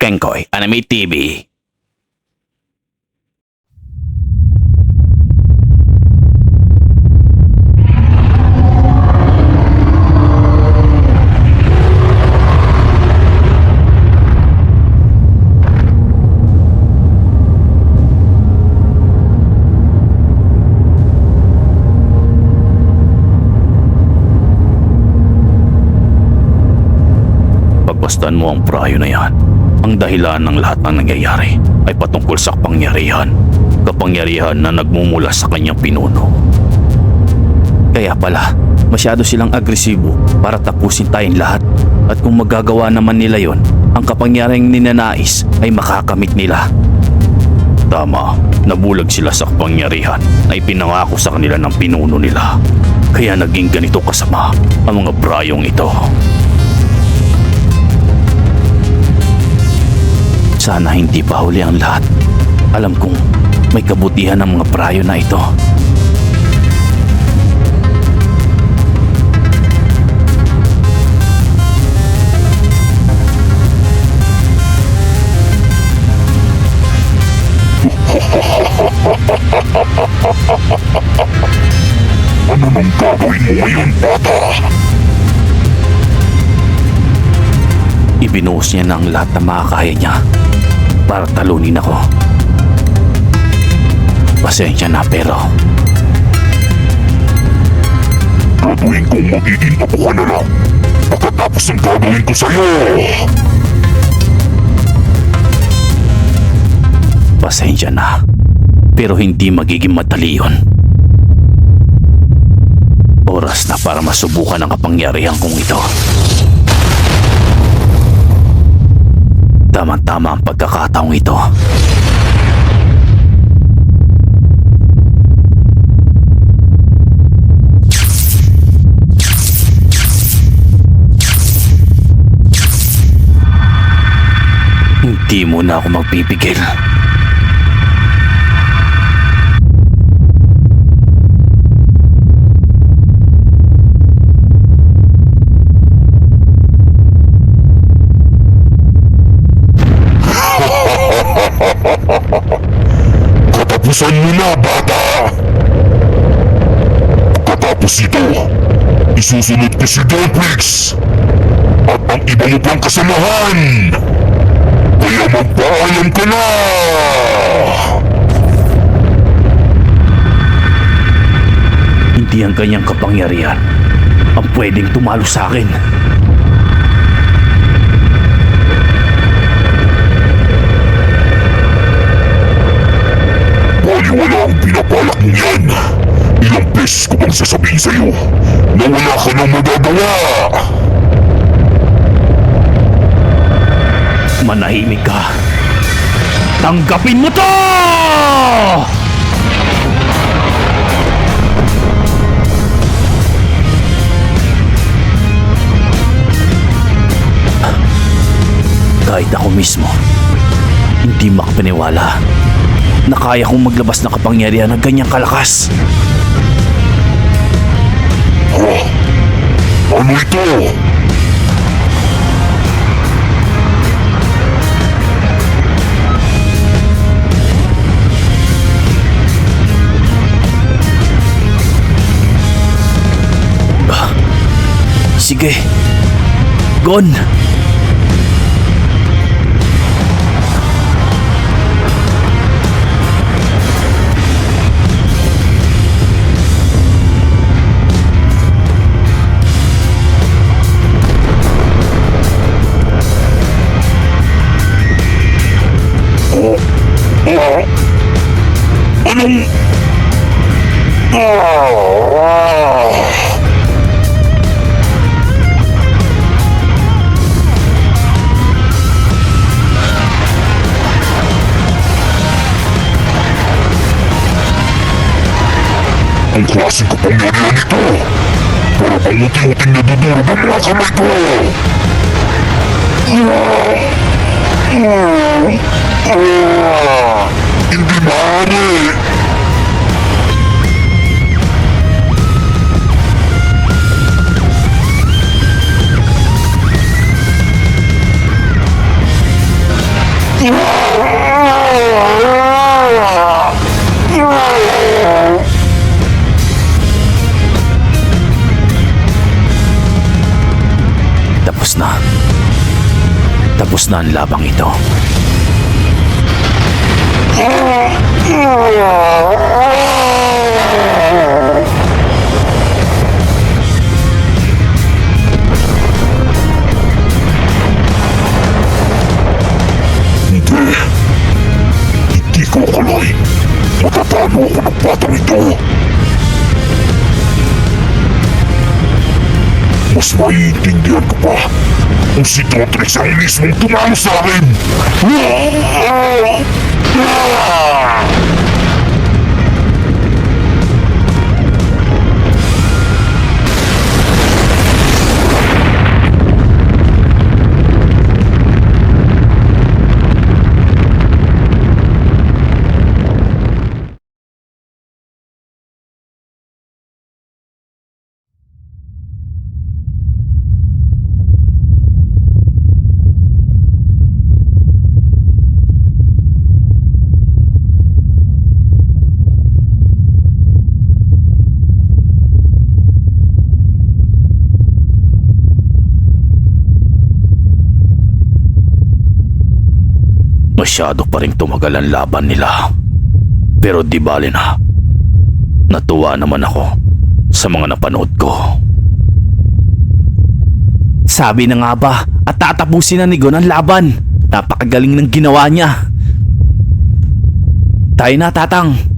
Kenkoy Anime TV. Pagbastuhan mo ang prayo na yan. Ang dahilan ng lahat ng nangyayari ay patungkol sa kapangyarihan. Kapangyarihan na nagmumula sa kanyang pinuno. Kaya pala, masyado silang agresibo para tapusin tayong lahat. At kung magagawa naman nila yon, ang kapangyarihang ninanais ay makakamit nila. Tama, nabulag sila sa kapangyarihan na ipinangako sa kanila ng pinuno nila. Kaya naging ganito kasama ang mga brayong ito. Sana hindi pa huli ang lahat. Alam kong may kabutihan ng mga prayo na ito. Ano nang gagawin mo ngayon, bata? Ibinuhos niya na ang lahat ng makakaya niya para talunin ako. Pasensya na pero Gagawin kong magiging apo ka na lang. Pagkatapos ng gagawin ko sa'yo. pasensya na. Pero hindi magiging madali yun. Oras na para masubukan ang kapangyarihan kong ito. Tama-tama ang pagkakataong ito. Hindi mo na ako magpipigil. Katapusan mo na, bata! Pagkatapos ito, isusunod ko si Donprix at ang iba mo pang kasamahan! Kaya magpaalam ka na! Hindi ang kanyang kapangyarihan ang pwedeng tumalo sa akin. Baliwala ang pinapalak mo yan! Ilang beses ko bang sasabihin sa'yo na wala ka nang magagawa! Manahimik ka. Tanggapin mo to! Kahit ako mismo, hindi makapaniwala na kaya kong maglabas ng kapangyarihan ng ganyang kalakas. Ano ito? Sige. Gon! Ah! Ang klaseng kapangyarihan ito! Para bang unti-unting nadudurog ang mga kamay ko! Ah! Ah! Hindi maaari! Tapos na ang labang ito. Hindi. Hindi ko akalain. Matatalo ako ng batang ito. Mas maiintindihan ko pa kung si Dotrix ang mismong tumalo sa akin. Masyado pa rin tumagal ang laban nila. Pero di bali na. Natuwa naman ako sa mga napanood ko. Sabi na nga ba at tatapusin na ni Gon ang laban. Napakagaling ng ginawa niya. Tayo na tatang.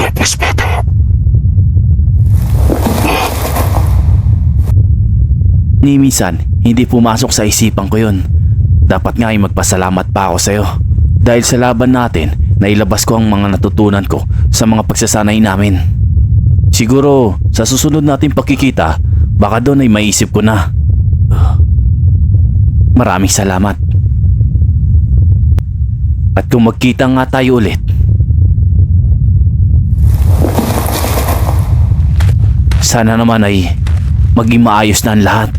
Pa ako tinapos, bata? Ni minsan, hindi pumasok sa isipan ko yun. Dapat nga ay magpasalamat pa ako sa'yo. Dahil sa laban natin, nailabas ko ang mga natutunan ko sa mga pagsasanay namin. Siguro, sa susunod natin pakikita, baka doon ay maisip ko na. Maraming salamat. At kung magkita nga tayo ulit, sana naman ay maging maayos na ang lahat.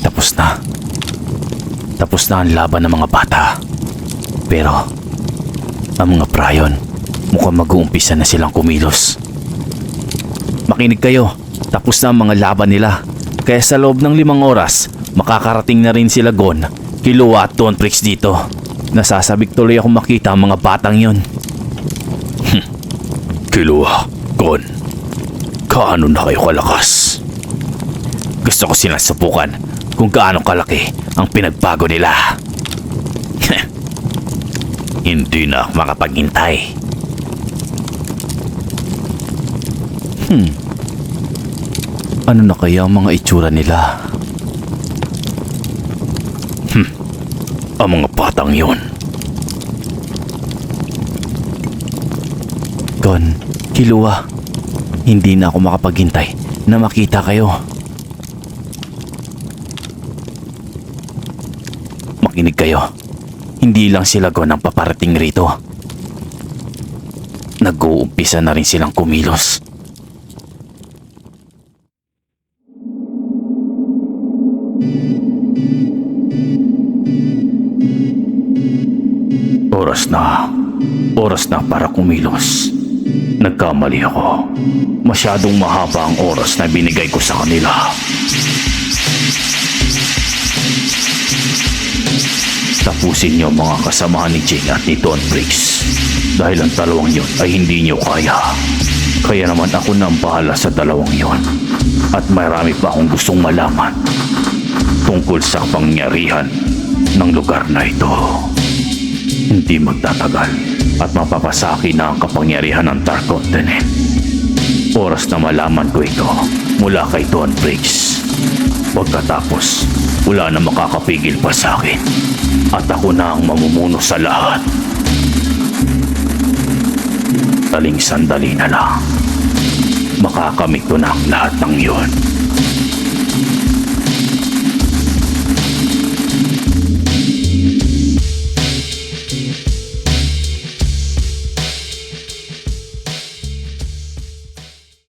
Tapos na. Tapos na ang laban ng mga bata. Pero, ang mga prayon, mukhang mag-uumpisa na silang kumilos. Makinig kayo, tapos na ang mga laban nila. Kaya sa loob ng limang oras, makakarating na rin sila Gon, Kilua at Tonprix dito. Nasasabik tuloy akong makita ang mga batang yon. Kilua, Gon, kaano na kayo kalakas? Gusto ko silang subukan kung gaano kalaki ang pinagbago nila. Hindi na ako makapaghintay. Hmm. Ano na kaya ang mga itsura nila? Hmm. Ang mga batang yun. Gon, Kilua, hindi na ako makapaghintay na makita kayo. Makinig kayo. Hindi lang sila Gon ang paparating rito. Nag-uumpisa na rin silang kumilos. Oras na. Oras na para kumilos. Nagkamali ako. Masyadong mahaba ang oras na binigay ko sa kanila. Tapusin niyo mga kasamahan ni Jing at ni Don Briggs. Dahil ang dalawang yon ay hindi niyo kaya. Kaya naman ako na bahala sa dalawang yon. At marami pa akong gustong malaman tungkol sa pangyarihan ng lugar na ito. Hindi magtatagal at mapapasaki na ang kapangyarihan ng Dark Continent. Oras na malaman ko ito mula kay Don Briggs. Pagkatapos, wala na makakapigil pa sa akin. At ako na ang mamumuno sa lahat. Taling sandali na lang. Makakamit ko na ang lahat ng yun.